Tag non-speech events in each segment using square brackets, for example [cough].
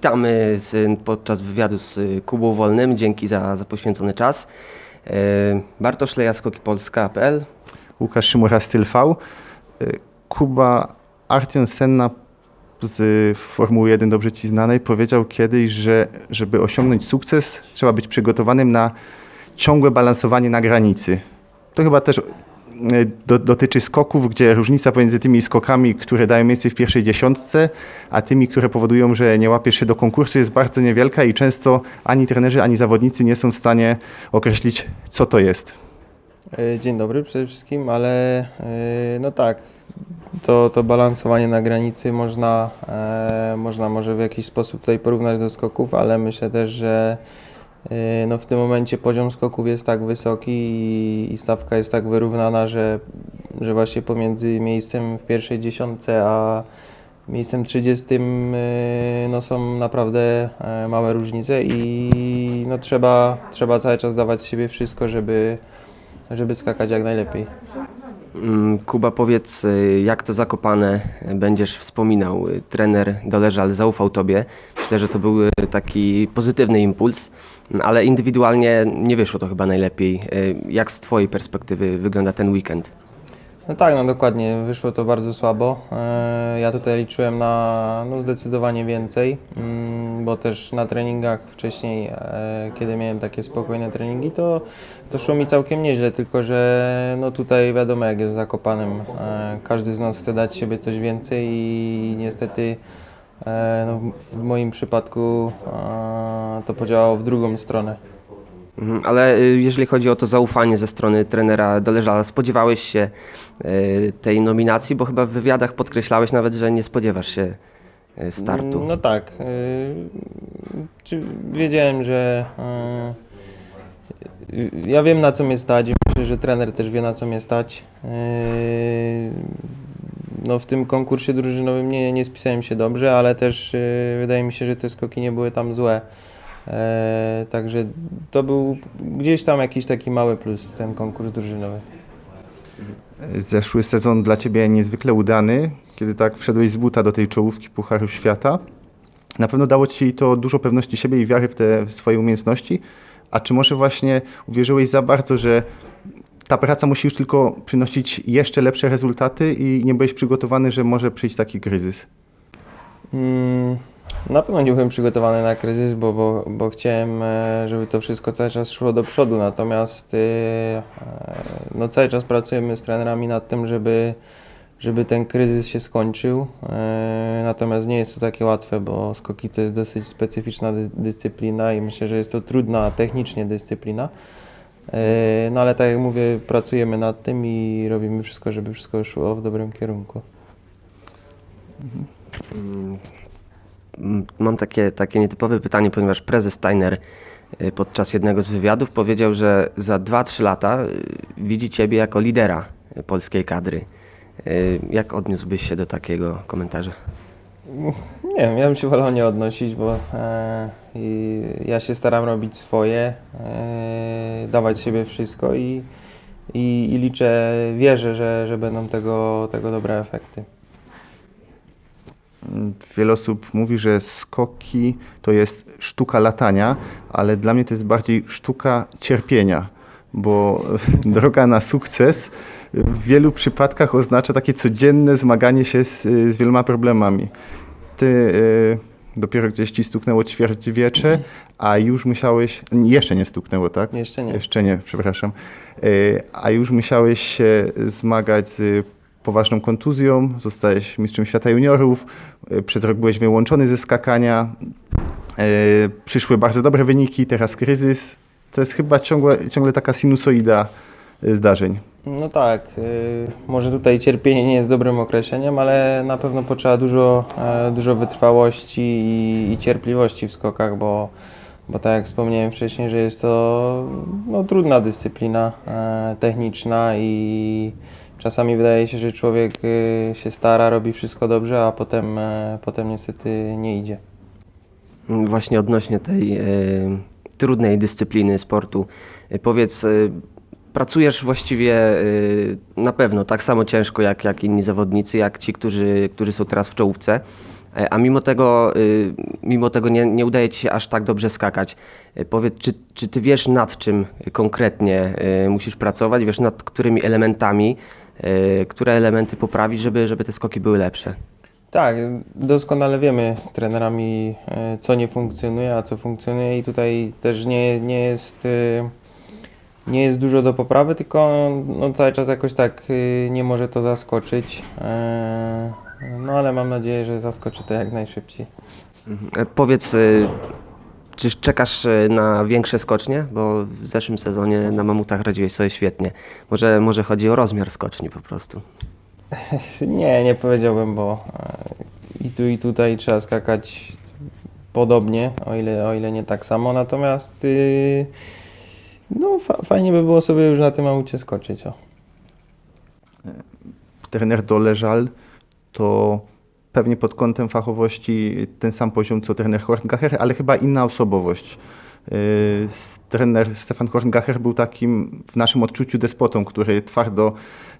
Witamy z, podczas wywiadu z Kubą Wolnym. Dzięki za, za poświęcony czas. E, Bartosz Leja, Skoki Polska.pl. Łukasz Szymura, Styl V. Y, Kuba Artion Senna z Formuły 1 dobrze Ci znanej powiedział kiedyś, że żeby osiągnąć sukces trzeba być przygotowanym na ciągłe balansowanie na granicy. To chyba też y, do, dotyczy skoków, gdzie różnica pomiędzy tymi skokami, które dają miejsce w pierwszej dziesiątce, a tymi, które powodują, że nie łapiesz się do konkursu jest bardzo niewielka i często ani trenerzy, ani zawodnicy nie są w stanie określić, co to jest. E, Dzień dobry przede wszystkim, ale e, no tak, to, to balansowanie na granicy można, e, można może w jakiś sposób tutaj porównać do skoków, ale myślę też, że no w tym momencie poziom skoków jest tak wysoki i, stawka jest tak wyrównana, że, że właśnie pomiędzy miejscem w pierwszej dziesiątce a miejscem 30 e, no są naprawdę e, małe różnice i no trzeba, trzeba cały czas dawać z siebie wszystko, żeby, żeby skakać jak najlepiej. Mm, Kuba, powiedz, y, jak to Zakopane będziesz wspominał? Y, Trener Doleżal zaufał Tobie. Myślę, że to był y, taki pozytywny impuls, mm, ale indywidualnie nie wyszło to chyba najlepiej. Jak z Twojej perspektywy wygląda ten weekend? No tak, no dokładnie, wyszło to bardzo słabo. E, Ja tutaj liczyłem na no zdecydowanie więcej, mm, bo też na treningach wcześniej, e, kiedy miałem takie spokojne treningi, to, to szło mi całkiem nieźle, tylko że no tutaj wiadomo jak jest zakopanym, e, każdy z nas chce dać siebie coś więcej i niestety no, w moim przypadku to podziałało w drugą stronę. Mhm, Ale y, jeżeli chodzi o to zaufanie ze strony trenera Doleżala, spodziewałeś się y, tej nominacji, bo chyba w wywiadach podkreślałeś nawet, że nie spodziewasz się y, startu. No tak. wiedziałem, że. Ja wiem na co mnie stać. Myślę, że trener też wie na co mnie stać. No w tym konkursie drużynowym nie, nie spisałem się dobrze, ale też wydaje mi się, że te skoki nie były tam złe. E, Także to był gdzieś tam jakiś taki mały plus ten konkurs drużynowy. Zeszły sezon dla Ciebie niezwykle udany, kiedy tak wszedłeś z buta do tej czołówki Pucharu Świata. Na pewno dało Ci to dużo pewności siebie i wiary w te swoje umiejętności. A czy może właśnie uwierzyłeś za bardzo, że ta praca musi już tylko przynosić jeszcze lepsze rezultaty i nie byłeś przygotowany, że może przyjść taki kryzys? Mm, Na pewno nie byłem przygotowany na kryzys, bo, bo, bo chciałem, e, żeby to wszystko cały czas szło do przodu. Natomiast e, e, no, cały czas pracujemy z trenerami nad tym, żeby, żeby ten kryzys się skończył. Natomiast nie jest to takie łatwe, bo skoki to jest dosyć specyficzna dy, dyscyplina i myślę, że jest to trudna technicznie dyscyplina. No ale tak jak mówię, pracujemy nad tym i robimy wszystko, żeby wszystko szło w dobrym kierunku. Mm, mm, Mam takie, takie nietypowe pytanie, ponieważ prezes Steiner y, podczas jednego z wywiadów powiedział, że za 2-3 lata y, widzi Ciebie jako lidera polskiej kadry. Y, Jak odniósłbyś się do takiego komentarza? Nie wiem, ja bym się wolał nie odnosić, bo e, ja się staram robić swoje, e, dawać siebie wszystko i, i, i liczę, wierzę, że, że będą tego, tego dobre efekty. Wiele osób mówi, że skoki to jest sztuka latania, ale dla mnie to jest bardziej sztuka cierpienia, bo [laughs] droga na sukces w wielu przypadkach oznacza takie codzienne zmaganie się z, z wieloma problemami. Ty y, dopiero gdzieś ci stuknęło ćwierćwiecze, a już musiałeś, jeszcze nie stuknęło, tak? Jeszcze nie. Jeszcze nie, przepraszam. Y, A już musiałeś się zmagać z poważną kontuzją, zostałeś mistrzem świata juniorów, y, przez rok byłeś wyłączony ze skakania, y, przyszły bardzo dobre wyniki, teraz kryzys. To jest chyba ciągle, ciągle taka sinusoida y, zdarzeń. No tak, może tutaj cierpienie nie jest dobrym określeniem, ale na pewno potrzeba dużo, e, dużo wytrwałości i, i cierpliwości w skokach, bo, bo tak jak wspomniałem wcześniej, że jest to no, trudna dyscyplina e, techniczna i czasami wydaje się, że człowiek y, się stara, robi wszystko dobrze, a potem, e, potem niestety nie idzie. Właśnie odnośnie tej y, trudnej dyscypliny sportu, y, powiedz, pracujesz właściwie na pewno tak samo ciężko jak, jak inni zawodnicy, jak ci, którzy, którzy są teraz w czołówce. E, A mimo tego, y, mimo tego nie, nie udaje ci się aż tak dobrze skakać. E, Powiedz, czy, czy ty wiesz nad czym konkretnie y, musisz pracować? Wiesz nad którymi elementami, które elementy poprawić, żeby, żeby te skoki były lepsze? Tak, doskonale wiemy z trenerami, e, co nie funkcjonuje, a co funkcjonuje i tutaj też nie, nie jest e, nie jest dużo do poprawy, tylko no, cały czas jakoś tak e, nie może to zaskoczyć. E, No ale mam nadzieję, że zaskoczy to jak najszybciej. E, Powiedz, y, czy czekasz y, na większe skocznie? Bo w zeszłym sezonie na mamutach radziłeś sobie świetnie. Może, może chodzi o rozmiar skoczni po prostu. [laughs] Nie, nie powiedziałbym, bo e, i tu i tutaj trzeba skakać podobnie, o ile, o ile nie tak samo, natomiast y, no fa fajnie by było sobie już na tym aucie skoczyć. O. Trener Doleżal to pewnie pod kątem fachowości ten sam poziom co trener Horngacher, ale chyba inna osobowość. S- Trener Stefan Horngacher był takim w naszym odczuciu despotą, który twardo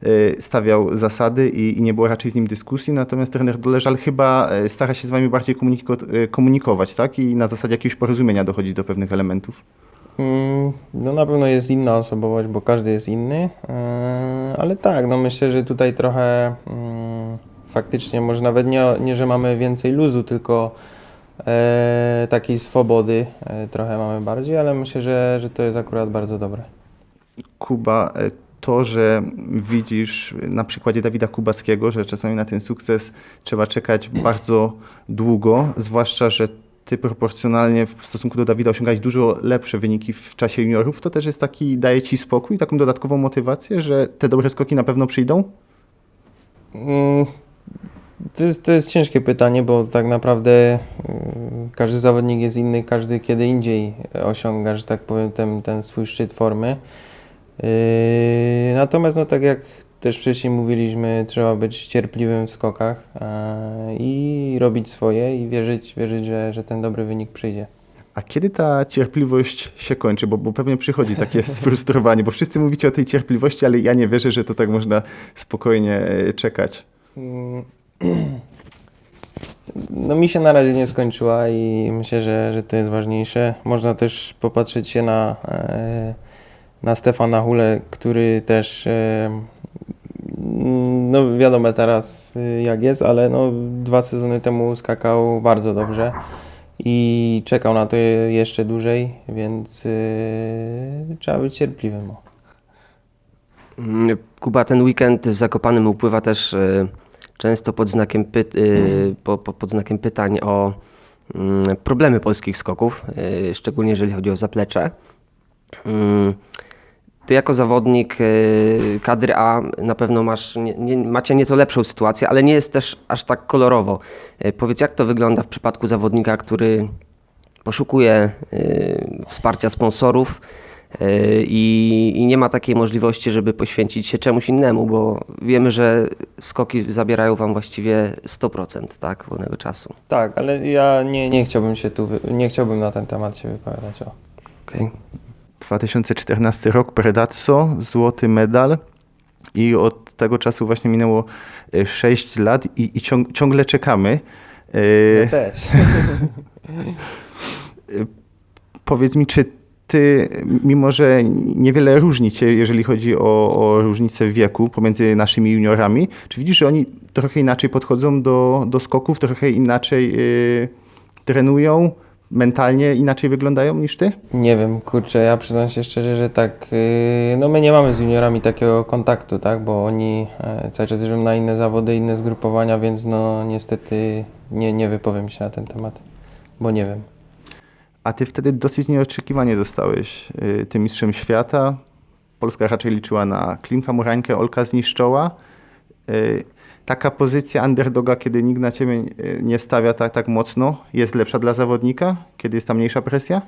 yy, stawiał zasady i, nie było raczej z nim dyskusji, natomiast trener Doleżal chyba yy, stara się z wami bardziej komuniko- komunikować, tak? I na zasadzie jakiegoś porozumienia dochodzić do pewnych elementów. Mm, No na pewno jest inna osobowość, bo każdy jest inny, ale tak, no myślę, że tutaj trochę mm, faktycznie może nawet nie, nie, że mamy więcej luzu, tylko e, takiej swobody e, trochę mamy bardziej, ale myślę, że, że to jest akurat bardzo dobre. Kuba, e, to, że widzisz na przykładzie Dawida Kubackiego, że czasami na ten sukces trzeba czekać bardzo długo, zwłaszcza, że ty proporcjonalnie w stosunku do Dawida osiągałeś dużo lepsze wyniki w czasie juniorów, to też jest taki, daje ci spokój, taką dodatkową motywację, że te dobre skoki na pewno przyjdą? Mm, To jest, to jest ciężkie pytanie, bo tak naprawdę mm, każdy zawodnik jest inny, każdy kiedy indziej osiąga, że tak powiem, ten, ten swój szczyt formy. Yy, Natomiast, no tak jak też wcześniej mówiliśmy, trzeba być cierpliwym w skokach e, i robić swoje i wierzyć, wierzyć że, że ten dobry wynik przyjdzie. A kiedy ta cierpliwość się kończy? Bo, bo pewnie przychodzi takie [laughs] sfrustrowanie, bo wszyscy mówicie o tej cierpliwości, ale ja nie wierzę, że to tak można spokojnie e, czekać. [clears throat] No mi się na razie nie skończyła i myślę, że, że to jest ważniejsze. Można też popatrzeć się na, e, na Stefana Hule, który też e, no wiadomo teraz y, jak jest, ale no dwa sezony temu skakał bardzo dobrze i czekał na to jeszcze dłużej, więc trzeba być cierpliwym. Mm, Kuba, ten weekend w Zakopanym upływa też często pod znakiem, py- y, po, po, pod znakiem pytań o mm, problemy polskich skoków, y, szczególnie jeżeli chodzi o zaplecze. Mm, Ty jako zawodnik y, kadry A na pewno masz, nie, nie, macie nieco lepszą sytuację, ale nie jest też aż tak kolorowo. Powiedz, jak to wygląda w przypadku zawodnika, który poszukuje wsparcia sponsorów, i, i nie ma takiej możliwości, żeby poświęcić się czemuś innemu, bo wiemy, że skoki zabierają wam właściwie 100% tak, wolnego czasu. Tak, ale ja nie, nie chciałbym się tu, nie chciałbym na ten temat się wypowiadać. O. Okay. 2014 rok Predazzo, złoty medal i od tego czasu właśnie minęło 6 lat i, i ciąg, ciągle czekamy. E, Ja też. [laughs] Powiedz mi, czy ty, mimo że niewiele różni cię, jeżeli chodzi o, o różnicę w wieku pomiędzy naszymi juniorami, czy widzisz, że oni trochę inaczej podchodzą do, do skoków, trochę inaczej y, trenują, mentalnie inaczej wyglądają niż ty? Nie wiem, kurczę, ja przyznam się szczerze, że tak, yy, no my nie mamy z juniorami takiego kontaktu, tak, bo oni e, cały czas jeżdżą na inne zawody, inne zgrupowania, więc no niestety nie, nie wypowiem się na ten temat, bo nie wiem. A ty wtedy dosyć nieoczekiwanie zostałeś y, tym mistrzem świata. Polska raczej liczyła na Klimka Murańkę, Olka zniszczoła. Y, Taka pozycja underdoga, kiedy nikt na ciebie y, nie stawia tak, tak mocno, jest lepsza dla zawodnika, kiedy jest tam mniejsza presja?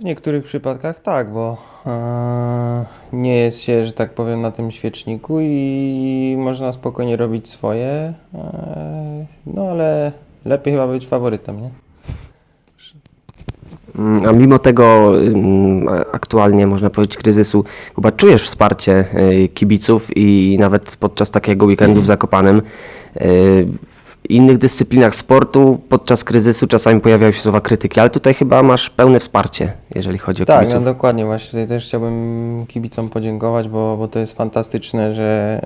W niektórych przypadkach tak, bo e, nie jest się, że tak powiem, na tym świeczniku i można spokojnie robić swoje, e, no ale lepiej chyba być faworytem, nie? Mm, A mimo tego aktualnie można powiedzieć kryzysu, Kuba, czujesz wsparcie y, kibiców i nawet podczas takiego weekendu w Zakopanem y, innych dyscyplinach sportu podczas kryzysu czasami pojawiają się słowa krytyki, ale tutaj chyba masz pełne wsparcie, jeżeli chodzi o Tak, no kibiców. dokładnie. Właśnie tutaj też chciałbym kibicom podziękować, bo, bo to jest fantastyczne, że,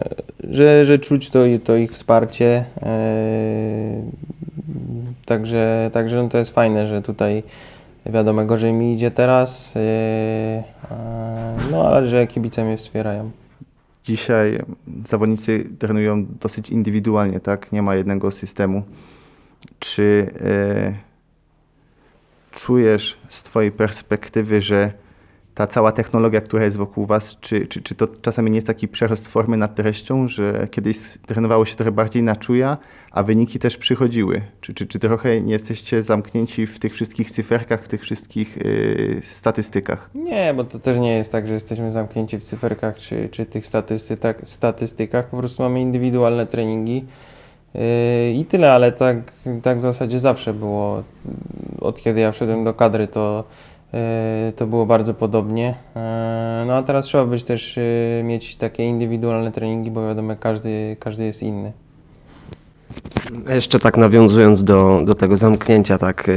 że, że czuć to, to ich wsparcie. Eee, Także, także no to jest fajne, że tutaj wiadomo, gorzej mi idzie teraz, a- no ale że kibice mnie wspierają. Dzisiaj zawodnicy trenują dosyć indywidualnie, tak? Nie ma jednego systemu. Czy e, czujesz z Twojej perspektywy, że ta cała technologia, która jest wokół Was, czy, czy, czy to czasami nie jest taki przerost formy nad treścią, że kiedyś trenowało się trochę bardziej na czuja, a wyniki też przychodziły? Czy, czy, czy trochę nie jesteście zamknięci w tych wszystkich cyferkach, w tych wszystkich e, statystykach? Nie, bo to też nie jest tak, że jesteśmy zamknięci w cyferkach czy, czy tych statystykach, statystykach. Po prostu mamy indywidualne treningi yy, i tyle, ale tak, tak w zasadzie zawsze było. Od kiedy ja wszedłem do kadry, to, yy, to było bardzo podobnie. Yy, no a teraz trzeba być też yy, mieć takie indywidualne treningi, bo wiadomo, każdy, każdy jest inny. Jeszcze tak nawiązując do, do tego zamknięcia tak,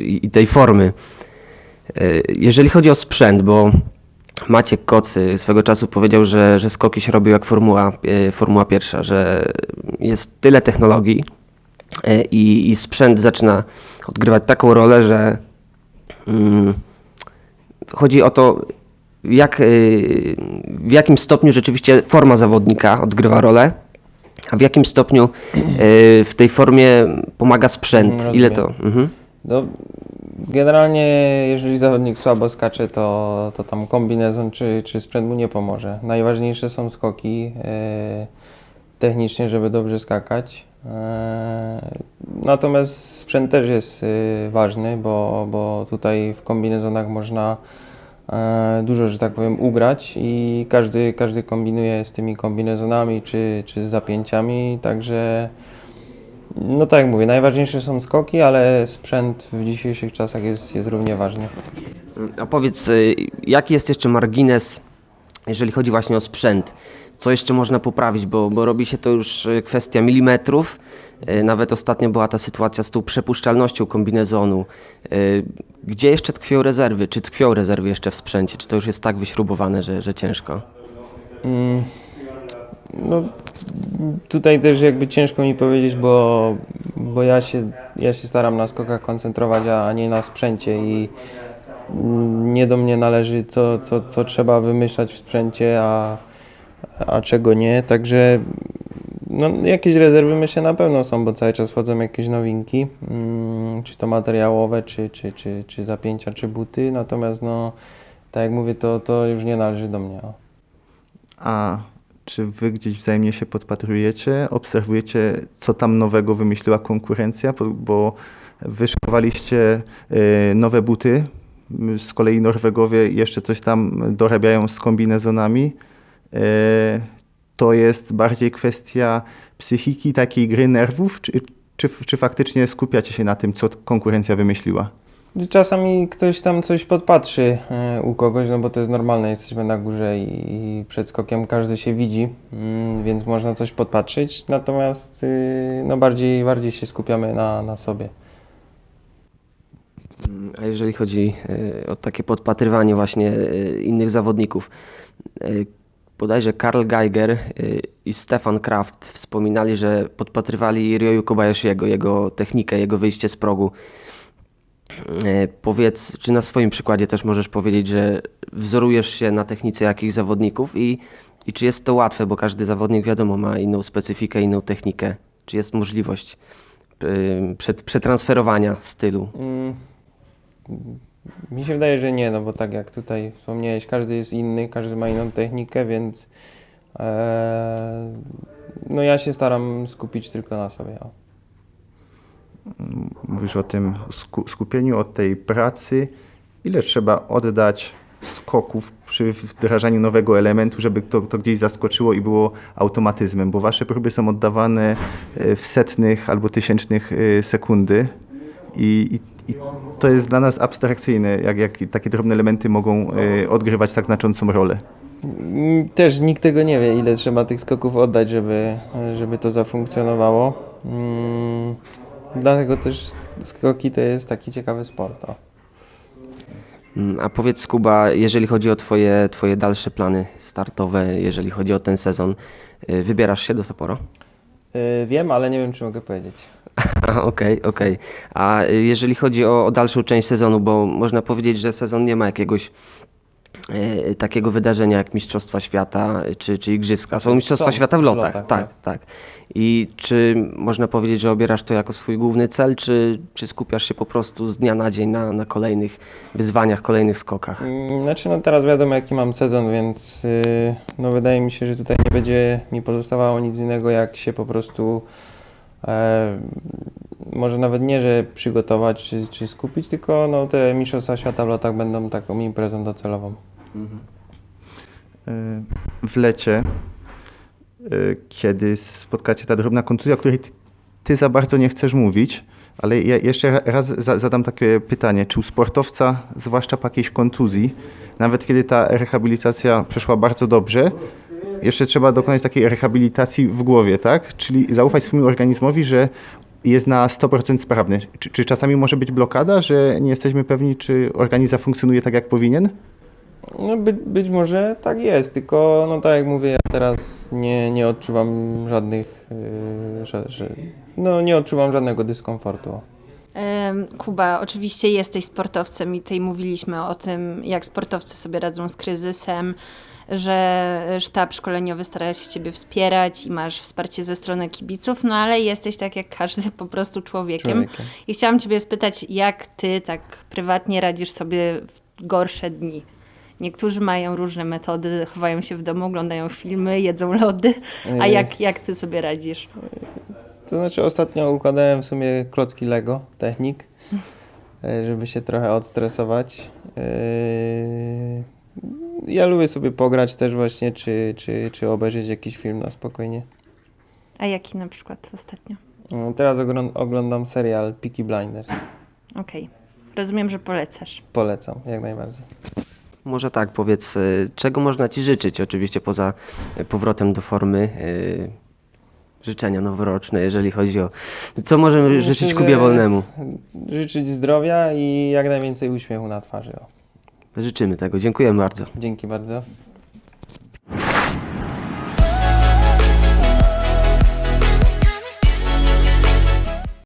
i tej formy. Jeżeli chodzi o sprzęt, bo Maciek Koc yy, swego czasu powiedział, że, że skoki się robią jak Formuła, Formuła pierwsza, że jest tyle technologii i, i sprzęt zaczyna odgrywać taką rolę, że mm, chodzi o to, jak, yy, w jakim stopniu rzeczywiście forma zawodnika odgrywa rolę, a w jakim stopniu yy, w tej formie pomaga sprzęt? Mm, Ile rozumiem. to? Mhm. No, generalnie, jeżeli zawodnik słabo skacze, to, to tam kombinezon czy, czy sprzęt mu nie pomoże. Najważniejsze są skoki e, technicznie, żeby dobrze skakać. E, natomiast sprzęt też jest e, ważny, bo, bo tutaj w kombinezonach można e, dużo, że tak powiem, ugrać i każdy, każdy kombinuje z tymi kombinezonami czy, czy z zapięciami, także no tak jak mówię, najważniejsze są skoki, ale sprzęt w dzisiejszych czasach jest, jest równie ważny. A powiedz, y, jaki jest jeszcze margines, jeżeli chodzi właśnie o sprzęt? Co jeszcze można poprawić, bo, bo robi się to już y, kwestia milimetrów. Y, Nawet ostatnio była ta sytuacja z tą przepuszczalnością kombinezonu. Y, Gdzie jeszcze tkwią rezerwy? Czy tkwią rezerwy jeszcze w sprzęcie? Czy to już jest tak wyśrubowane, że, że ciężko? Mm, No, tutaj też jakby ciężko mi powiedzieć, bo, bo ja, się, ja się staram na skokach koncentrować, a nie na sprzęcie i nie do mnie należy, co, co, co trzeba wymyślać w sprzęcie, a, a czego nie. Także no, jakieś rezerwy myślę na pewno są, bo cały czas wchodzą jakieś nowinki, mm, czy to materiałowe, czy, czy, czy, czy zapięcia, czy buty. Natomiast no, tak jak mówię, to, to już nie należy do mnie. A czy wy gdzieś wzajemnie się podpatrujecie, obserwujecie, co tam nowego wymyśliła konkurencja, bo- wyszykowaliście y, nowe buty, m, z kolei Norwegowie jeszcze coś tam dorabiają z kombinezonami. Y, To jest bardziej kwestia psychiki, takiej gry nerwów, czy, czy, czy faktycznie skupiacie się na tym, co konkurencja wymyśliła? Czasami ktoś tam coś podpatrzy e, u kogoś, no bo to jest normalne, jesteśmy na górze i, przed skokiem każdy się widzi, mm, więc można coś podpatrzeć, natomiast y, no bardziej, bardziej się skupiamy na, na sobie. A jeżeli chodzi e, o takie podpatrywanie właśnie e, innych zawodników, e, bodajże Karl Geiger e, i Stefan Kraft wspominali, że podpatrywali Ryoyu Kobayashiego, jego technikę, jego wyjście z progu. E, Powiedz, czy na swoim przykładzie też możesz powiedzieć, że wzorujesz się na technice jakichś zawodników i, i czy jest to łatwe, bo każdy zawodnik wiadomo ma inną specyfikę, inną technikę. Czy jest możliwość przed, przetransferowania stylu? Mm, Mi się wydaje, że nie, no bo tak jak tutaj wspomniałeś, każdy jest inny, każdy ma inną technikę, więc e, no ja się staram skupić tylko na sobie. O. Mówisz o tym sku- skupieniu, o tej pracy. Ile trzeba oddać skoków przy wdrażaniu nowego elementu, żeby to, to gdzieś zaskoczyło i było automatyzmem? Bo wasze próby są oddawane e, w setnych albo tysięcznych e, sekundy i, i, i to jest dla nas abstrakcyjne, jak, jak takie drobne elementy mogą e, odgrywać tak znaczącą rolę. Mm, Też nikt tego nie wie, ile trzeba tych skoków oddać, żeby, żeby to zafunkcjonowało. Mm, dlatego też skoki to jest taki ciekawy sport. O. Mm, A powiedz Kuba, jeżeli chodzi o twoje, twoje dalsze plany startowe, jeżeli chodzi o ten sezon, y, wybierasz się do Sapporo? Y, wiem, ale nie wiem, czy mogę powiedzieć. Aha, [laughs] Okej, okej. A y, jeżeli chodzi o, o dalszą część sezonu, bo można powiedzieć, że sezon nie ma jakiegoś e, takiego wydarzenia jak Mistrzostwa Świata y, czy, czy Igrzyska. Są Mistrzostwa Są, Świata w w lotach, lotach, tak, tak. I czy można powiedzieć, że obierasz to jako swój główny cel, czy, czy skupiasz się po prostu z dnia na dzień na, na kolejnych wyzwaniach, kolejnych skokach? Mm, Znaczy, no teraz wiadomo, jaki mam sezon, więc y, no wydaje mi się, że tutaj nie będzie mi pozostawało nic innego, jak się po prostu e, może nawet nie, że przygotować czy, czy skupić, tylko no, te Mistrzostwa Świata w lotach będą taką imprezą docelową. Y, w lecie, y, kiedy spotkacie ta drobna kontuzja, o której ty, ty za bardzo nie chcesz mówić, ale ja jeszcze ra- raz za, zadam takie pytanie. Czy u sportowca, zwłaszcza po jakiejś kontuzji, nawet kiedy ta rehabilitacja przeszła bardzo dobrze, jeszcze trzeba dokonać takiej rehabilitacji w głowie, tak? Czyli zaufać swojemu organizmowi, że jest na 100% sprawny. Czy, czy czasami może być blokada, że nie jesteśmy pewni, czy organizm funkcjonuje tak, jak powinien? No by, być może tak jest, tylko no tak jak mówię, ja teraz nie, nie odczuwam żadnych, y, że, że, no nie odczuwam żadnego dyskomfortu. Kuba, oczywiście jesteś sportowcem i tutaj mówiliśmy o tym, jak sportowcy sobie radzą z kryzysem, że sztab szkoleniowy stara się Ciebie wspierać i masz wsparcie ze strony kibiców, no ale jesteś tak jak każdy po prostu człowiekiem. Człowiekiem. I chciałam Ciebie spytać, jak Ty tak prywatnie radzisz sobie w gorsze dni? Niektórzy mają różne metody, chowają się w domu, oglądają filmy, jedzą lody, a jak, jak Ty sobie radzisz? To znaczy ostatnio układałem w sumie klocki Lego, technik, e, żeby się trochę odstresować. Ja lubię sobie pograć też właśnie, czy, czy, czy obejrzeć jakiś film na spokojnie. A jaki na przykład ostatnio? No, Teraz ogląd- oglądam serial Peaky Blinders. Okej, rozumiem, że polecasz. Polecam, jak najbardziej. Może tak, powiedz, y, czego można Ci życzyć, oczywiście poza powrotem do formy, y, życzenia noworoczne, jeżeli chodzi o... Co możemy Myślę, życzyć Kubie Wolnemu? Życzyć zdrowia i jak najwięcej uśmiechu na twarzy. O. Życzymy tego, dziękuję bardzo. Dzięki bardzo.